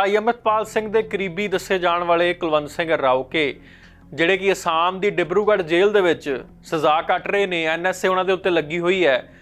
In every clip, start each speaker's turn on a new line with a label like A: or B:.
A: ਭਾਈ ਅਮਰਪਾਲ ਸਿੰਘ ਦੇ ਕਰੀਬੀ ਦੱਸੇ ਜਾਣ ਵਾਲੇ ਕੁਲਵੰਤ ਸਿੰਘ ਰਾਉਕੇ, ਜਿਹੜੇ ਕਿ ਅਸਾਮ ਦੀ ਡਿਬਰੂਗੜ੍ਹ ਜੇਲ੍ਹ ਦੇ ਵਿੱਚ ਸਜ਼ਾ ਕੱਟ ਰਹੇ ਨੇ, ਐਨਐਸਏ ਉਹਨਾਂ ਦੇ ਉੱਤੇ ਲੱਗੀ ਹੋਈ ਹੈ।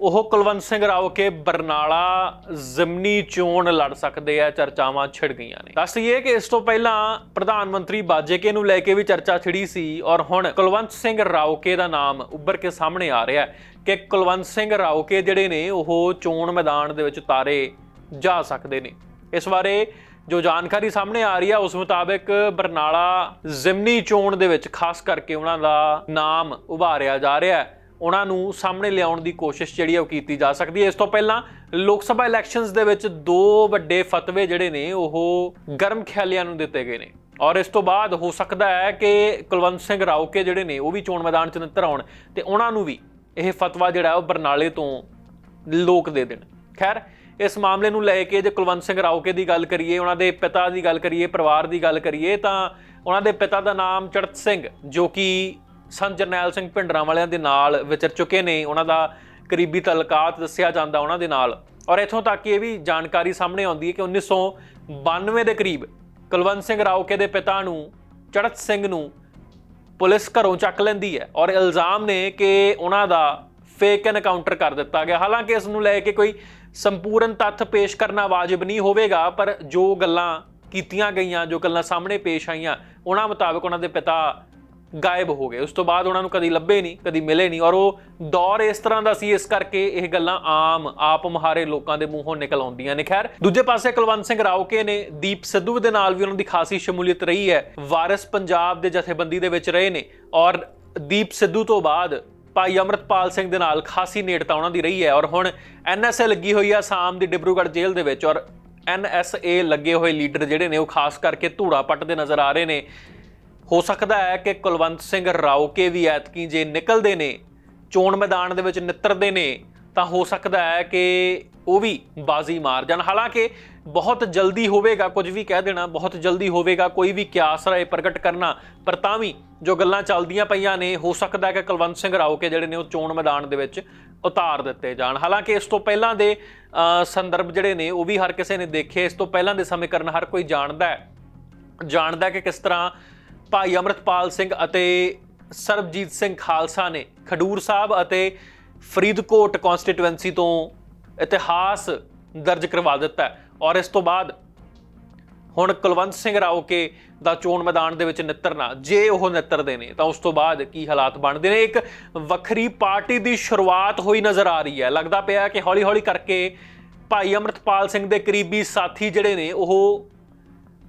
A: ਉਹ ਕੁਲਵੰਤ ਸਿੰਘ ਰਾਉਕੇ ਬਰਨਾਲਾ ਜ਼ਮਨੀ ਚੋਣ ਲੜ ਸਕਦੇ ਆ, ਚਰਚਾਵਾਂ ਛਿੜ ਗਈਆਂ ਨੇ। ਦੱਸ ਦਈਏ ਕਿ ਇਸ ਤੋਂ ਪਹਿਲਾਂ ਪ੍ਰਧਾਨ ਮੰਤਰੀ ਬਾਜੇਕੇ ਨੂੰ ਲੈ ਕੇ ਵੀ ਚਰਚਾ ਛਿੜੀ ਸੀ ਔਰ ਹੁਣ ਕੁਲਵੰਤ ਸਿੰਘ ਰਾਉਕੇ ਦਾ ਨਾਮ ਉੱਭਰ ਕੇ ਸਾਹਮਣੇ ਆ ਰਿਹਾ ਕਿ ਕੁਲਵੰਤ ਸਿੰਘ ਰਾਉਕੇ ਜਿਹੜੇ ਨੇ, ਉਹ ਚੋਣ ਮੈਦਾਨ ਦੇ ਵਿੱਚ ਉਤਾਰੇ ਜਾ ਸਕਦੇ ਨੇ। ਇਸ ਬਾਰੇ ਜੋ ਜਾਣਕਾਰੀ ਸਾਹਮਣੇ ਆ ਰਹੀ ਹੈ ਉਸ ਮੁਤਾਬਕ ਬਰਨਾਲਾ ਜ਼ਿਮਨੀ ਚੋਣ ਦੇ ਵਿੱਚ ਖਾਸ ਕਰਕੇ ਉਹਨਾਂ ਦਾ ਨਾਮ ਉਭਾਰਿਆ ਜਾ ਰਿਹਾ ਹੈ। ਉਹਨਾਂ ਨੂੰ ਸਾਹਮਣੇ ਲਿਆਉਣ ਦੀ ਕੋਸ਼ਿਸ਼ ਜਿਹੜੀ ਹੈ ਉਹ ਕੀਤੀ ਜਾ ਸਕਦੀ ਹੈ। ਇਸ ਤੋਂ ਪਹਿਲਾਂ ਲੋਕ ਸਭਾ ਇਲੈਕਸ਼ਨਸ ਦੇ ਵਿੱਚ ਦੋ ਵੱਡੇ ਫਤਵੇ ਜਿਹੜੇ ਨੇ, ਉਹ ਗਰਮ ਖਿਆਲੀਆਂ ਨੂੰ ਦਿੱਤੇ ਗਏ ਨੇ। ਔਰ ਇਸ ਤੋਂ ਬਾਅਦ ਹੋ ਸਕਦਾ ਹੈ ਕਿ ਕੁਲਵੰਤ ਸਿੰਘ ਰਾਉਕੇ ਜਿਹੜੇ ਨੇ, ਉਹ ਵੀ ਚੋਣ ਮੈਦਾਨ 'ਚ ਨਿੱਤਰ ਆਉਣ ਤੇ ਉਹਨਾਂ ਨੂੰ ਵੀ ਇਹ ਫਤਵਾ ਜਿਹੜਾ, ਉਹ ਬਰਨਾਲੇ ਤੋਂ ਲੋਕ ਦੇ ਦੇਣ। ਖੈਰ ਇਸ ਮਾਮਲੇ ਨੂੰ ਲੈ ਕੇ ਜੇ ਕੁਲਵੰਤ ਸਿੰਘ ਰਾਉਕੇ ਦੀ ਗੱਲ ਕਰੀਏ, ਉਹਨਾਂ ਦੇ ਪਿਤਾ ਦੀ ਗੱਲ ਕਰੀਏ, ਪਰਿਵਾਰ ਦੀ ਗੱਲ ਕਰੀਏ, ਤਾਂ ਉਹਨਾਂ ਦੇ ਪਿਤਾ ਦਾ ਨਾਮ ਚੜਤ ਸਿੰਘ, ਜੋ ਕਿ ਸੰਤ ਜਰਨੈਲ ਸਿੰਘ ਭਿੰਡਰਾਂ ਵਾਲਿਆਂ ਦੇ ਨਾਲ ਵਿਚਰ ਚੁੱਕੇ ਨੇ। ਉਹਨਾਂ ਦਾ ਕਰੀਬੀ ਤਲਕਾਤ ਦੱਸਿਆ ਜਾਂਦਾ ਉਹਨਾਂ ਦੇ ਨਾਲ। ਔਰ ਇਥੋਂ ਤੱਕ ਇਹ ਵੀ ਜਾਣਕਾਰੀ ਸਾਹਮਣੇ ਆਉਂਦੀ ਹੈ ਕਿ 1992 ਦੇ ਕਰੀਬ ਕੁਲਵੰਤ ਸਿੰਘ ਰਾਉਕੇ ਦੇ ਪਿਤਾ ਨੂੰ, ਚੜਤ ਸਿੰਘ ਨੂੰ ਪੁਲਿਸ ਘਰੋਂ ਚੱਕ ਲੈਂਦੀ ਹੈ ਔਰ ਇਲਜ਼ਾਮ ਨੇ ਕਿ ਉਹਨਾਂ ਦਾ ਫੇਕ ਐਨਕਾਊਂਟਰ ਕਰ ਦਿੱਤਾ ਗਿਆ। ਹਾਲਾਂਕਿ ਇਸ ਨੂੰ ਲੈ ਕੇ ਕੋਈ ਸੰਪੂਰਨ ਤੱਥ ਪੇਸ਼ ਕਰਨਾ ਵਾਜਬ ਨਹੀਂ ਹੋਵੇਗਾ, ਪਰ ਜੋ ਗੱਲਾਂ ਕੀਤੀਆਂ ਗਈਆਂ, ਜੋ ਗੱਲਾਂ ਸਾਹਮਣੇ ਪੇਸ਼ ਆਈਆਂ, ਉਹਨਾਂ ਮੁਤਾਬਕ ਉਹਨਾਂ ਦੇ ਪਿਤਾ ਗਾਇਬ ਹੋ ਗਏ। ਉਸ ਤੋਂ ਬਾਅਦ ਉਹਨਾਂ ਨੂੰ ਕਦੀ ਲੱਭੇ ਨਹੀਂ, ਕਦੀ ਮਿਲੇ ਨਹੀਂ, ਔਰ ਉਹ ਦੌਰ ਇਸ ਤਰ੍ਹਾਂ ਦਾ ਸੀ, ਇਸ ਕਰਕੇ ਇਹ ਗੱਲਾਂ ਆਮ, ਆਪ ਮਹਾਰੇ ਲੋਕਾਂ ਦੇ ਮੂੰਹੋਂ ਨਿਕਲ ਆਉਂਦੀਆਂ ਨੇ। ਖੈਰ, ਦੂਜੇ ਪਾਸੇ ਕੁਲਵੰਤ ਸਿੰਘ ਰਾਉਕੇ ਨੇ ਦੀਪ ਸਿੱਧੂ ਦੇ ਨਾਲ ਵੀ ਉਹਨਾਂ ਦੀ ਖਾਸੀ ਸ਼ਮੂਲੀਅਤ ਰਹੀ ਹੈ। ਵਾਰਿਸ ਪੰਜਾਬ ਦੇ ਜਥੇਬੰਦੀ ਦੇ ਵਿੱਚ ਰਹੇ ਨੇ, ਔਰ ਦੀਪ ਸਿੱਧੂ ਤੋਂ ਬਾਅਦ ਭਾਈ ਅਮਰਤਪਾਲ ਸਿੰਘ ਦੇ ਨਾਲ ਖਾਸੀ ਨੇੜਤਾ ਉਹਨਾਂ ਦੀ ਰਹੀ ਹੈ ਔਰ ਹੁਣ ਐਨਐਸਏ ਲੱਗੀ ਹੋਈ ਹੈ ਆਸਾਮ ਦੀ ਡਿਬਰੂਗੜ੍ਹ ਜੇਲ੍ਹ ਦੇ ਵਿੱਚ ਔਰ ਐਨਐਸਏ ਲੱਗੇ ਹੋਏ ਲੀਡਰ ਜਿਹੜੇ ਨੇ ਉਹ ਖਾਸ ਕਰਕੇ ਧੂੜਾ ਪੱਟਦੇ ਨਜ਼ਰ ਆ ਰਹੇ ਨੇ। ਹੋ ਸਕਦਾ ਹੈ ਕਿ ਕੁਲਵੰਤ ਸਿੰਘ ਰਾਓਕੇ ਵੀ ਐਤਕੀ ਜੇ ਨਿਕਲਦੇ ਨੇ, ਚੋਣ ਮੈਦਾਨ ਦੇ ਵਿੱਚ ਨਿੱਤਰਦੇ ਨੇ ਤਾਂ ਹੋ ਸਕਦਾ ਹੈ ਕਿ ਉਹ ਵੀ ਬਾਜ਼ੀ ਮਾਰ ਜਾਣ। ਹਾਲਾਂਕਿ ਬਹੁਤ ਜਲਦੀ ਹੋਵੇਗਾ, ਕੁਝ ਵੀ ਕਹਿ ਦੇਣਾ, ਬਹੁਤ ਜਲਦੀ ਹੋਵੇਗਾ, ਕੋਈ ਵੀ ਕਿਆਸ ਰਾਏ ਪ੍ਰਗਟ ਕਰਨਾ, ਪਰ ਤਾਂ ਵੀ ਜੋ ਗੱਲਾਂ ਚੱਲਦੀਆਂ ਪਈਆਂ ਨੇ, ਹੋ ਸਕਦਾ ਹੈ ਕਿ ਕੁਲਵੰਤ ਸਿੰਘ ਰਾਓ ਕੇ ਜਿਹੜੇ ਨੇ ਉਹ ਚੋਣ ਮੈਦਾਨ ਦੇ ਵਿੱਚ ਉਤਾਰ ਦਿੱਤੇ ਜਾਣ। ਹਾਲਾਂਕਿ ਇਸ ਤੋਂ ਪਹਿਲਾਂ ਦੇ ਸੰਦਰਭ ਜਿਹੜੇ ਨੇ, ਉਹ ਵੀ ਹਰ ਕਿਸੇ ਨੇ ਦੇਖੇ। ਇਸ ਤੋਂ ਪਹਿਲਾਂ ਦੇ ਸਮੀਕਰਨ ਹਰ ਕੋਈ ਜਾਣਦਾ ਹੈ। ਜਾਣਦਾ ਕਿ ਕਿਸ ਤਰ੍ਹਾਂ ਭਾਈ ਅਮਰਤਪਾਲ ਸਿੰਘ ਅਤੇ ਸਰਬਜੀਤ ਸਿੰਘ ਖਾਲਸਾ ਨੇ ਖਡੂਰ ਸਾਹਿਬ ਅਤੇ ਫਰੀਦਕੋਟ ਕਨਸਟੀਟੂਐਂਸੀ ਤੋਂ ਇਤਿਹਾਸ ਦਰਜ ਕਰਵਾ ਦਿੱਤਾ ਔਰ ਇਸ ਤੋਂ ਬਾਅਦ ਹੁਣ ਕੁਲਵੰਤ ਸਿੰਘ ਰਾਓਕੇ ਦਾ ਚੋਣ ਮੈਦਾਨ ਦੇ ਵਿੱਚ ਨਿੱਤਰਨਾ ਜੇ ਉਹ ਨਿੱਤਰਦੇ ਨੇ, ਤਾਂ ਉਸ ਤੋਂ ਬਾਅਦ ਕੀ ਹਾਲਾਤ ਬਣਦੇ ਨੇ? ਇੱਕ ਵੱਖਰੀ ਪਾਰਟੀ ਦੀ ਸ਼ੁਰੂਆਤ ਹੋਈ ਨਜ਼ਰ ਆ ਰਹੀ ਹੈ। ਲੱਗਦਾ ਪਿਆ ਕਿ ਹੌਲੀ-ਹੌਲੀ ਕਰਕੇ ਭਾਈ ਅਮਰਤਪਾਲ ਸਿੰਘ ਦੇ ਕਰੀਬੀ ਸਾਥੀ ਜਿਹੜੇ ਨੇ, ਉਹ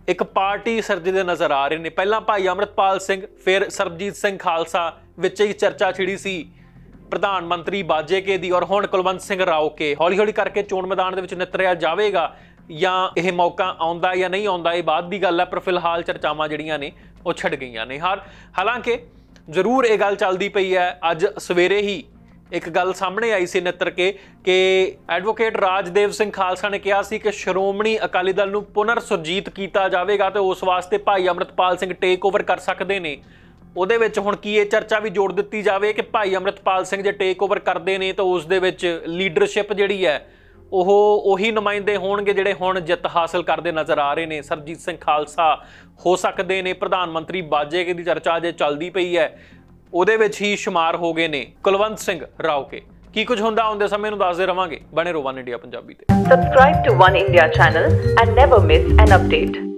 A: ਇੱਕ ਪਾਰਟੀ ਸਿਰਜਦੇ ਨਜ਼ਰ ਆ ਰਹੇ ਨੇ। ਪਹਿਲਾਂ ਭਾਈ ਅਮਰਤਪਾਲ ਸਿੰਘ, ਫਿਰ ਸਰਬਜੀਤ ਸਿੰਘ ਖਾਲਸਾ, ਵਿੱਚ ਹੀ ਚਰਚਾ ਛਿੜੀ ਸੀ। ਪ੍ਰਧਾਨ ਮੰਤਰੀ ਬਾਜੇਕੇ ਦੀ ਔਰ ਹੁਣ ਕੁਲਵੰਤ ਸਿੰਘ ਰਾਉਕੇ ਹੌਲੀ-ਹੌਲੀ ਕਰਕੇ ਚੋਣ ਮੈਦਾਨ ਦੇ ਵਿੱਚ ਨਿਤਰਿਆ ਜਾਵੇਗਾ ਜਾਂ ਇਹ ਮੌਕਾ ਆਉਂਦਾ ਜਾਂ ਨਹੀਂ ਆਉਂਦਾ, ਇਹ ਬਾਅਦ ਦੀ ਗੱਲ ਹੈ, ਪਰ ਫਿਲਹਾਲ ਚਰਚਾਵਾਂ ਜਿਹੜੀਆਂ ਨੇ, ਉਹ ਛੱਡ ਗਈਆਂ ਨੇ। ਹਰ, ਹਾਲਾਂਕਿ ਜ਼ਰੂਰ ਇਹ ਗੱਲ ਚੱਲਦੀ ਪਈ ਹੈ, ਅੱਜ ਸਵੇਰੇ ਹੀ ਇੱਕ ਗੱਲ ਸਾਹਮਣੇ ਆਈ ਸੀ ਨਿੱਤਰ ਕੇ ਕਿ ਐਡਵੋਕੇਟ ਰਾਜਦੇਵ ਸਿੰਘ ਖਾਲਸਾ ਨੇ ਕਿਹਾ ਸੀ ਕਿ ਸ਼੍ਰੋਮਣੀ ਅਕਾਲੀ ਦਲ ਨੂੰ ਪੁਨਰ ਸੁਰਜੀਤ ਕੀਤਾ ਜਾਵੇਗਾ ਤੇ ਉਸ ਵਾਸਤੇ ਭਾਈ ਅਮਰਤਪਾਲ ਸਿੰਘ ਟੇਕ ਓਵਰ ਕਰ ਸਕਦੇ ਨੇ। ਉਹਦੇ ਵਿੱਚ ਹੁਣ ਕੀ ਇਹ ਚਰਚਾ ਵੀ ਜੋੜ ਦਿੱਤੀ ਜਾਵੇ ਕਿ ਭਾਈ ਅਮਰਤਪਾਲ ਸਿੰਘ ਜੇ ਟੇਕ ਓਵਰ ਕਰਦੇ ਨੇ ਤਾਂ ਉਸ ਦੇ ਵਿੱਚ ਲੀਡਰਸ਼ਿਪ ਜਿਹੜੀ ਹੈ, ਉਹ ਉਹੀ ਨੁਮਾਇੰਦੇ ਹੋਣਗੇ ਜਿਹੜੇ ਹੁਣ ਜਿੱਤ ਹਾਸਲ ਕਰਦੇ ਨਜ਼ਰ ਆ ਰਹੇ ਨੇ। ਸਰਜੀਤ ਸਿੰਘ ਖਾਲਸਾ ਹੋ ਸਕਦੇ ਨੇ, ਪ੍ਰਧਾਨ ਮੰਤਰੀ ਬਾਜੇਕੇ ਦੀ ਚਰਚਾ ਜੇ ਚੱਲਦੀ ਪਈ ਹੈ। ਉਹਦੇ ਵਿੱਚ ਹੀ ਸ਼ੁਮਾਰ ਹੋ ਗਏ ਨੇ ਕੁਲਵੰਤ ਸਿੰਘ ਰਾਉਕੇ ਕੀ। ਕੁਝ ਹੁੰਦਾ ਆਉਂਦੇ ਸਮੇਂ ਨੂੰ ਦੱਸਦੇ ਰਵਾਂਗੇ। ਬਣੇ ਰਹੋ ਵਨ ਇੰਡੀਆ ਪੰਜਾਬੀ ਤੇ।
B: Subscribe to One India channel and never miss an update.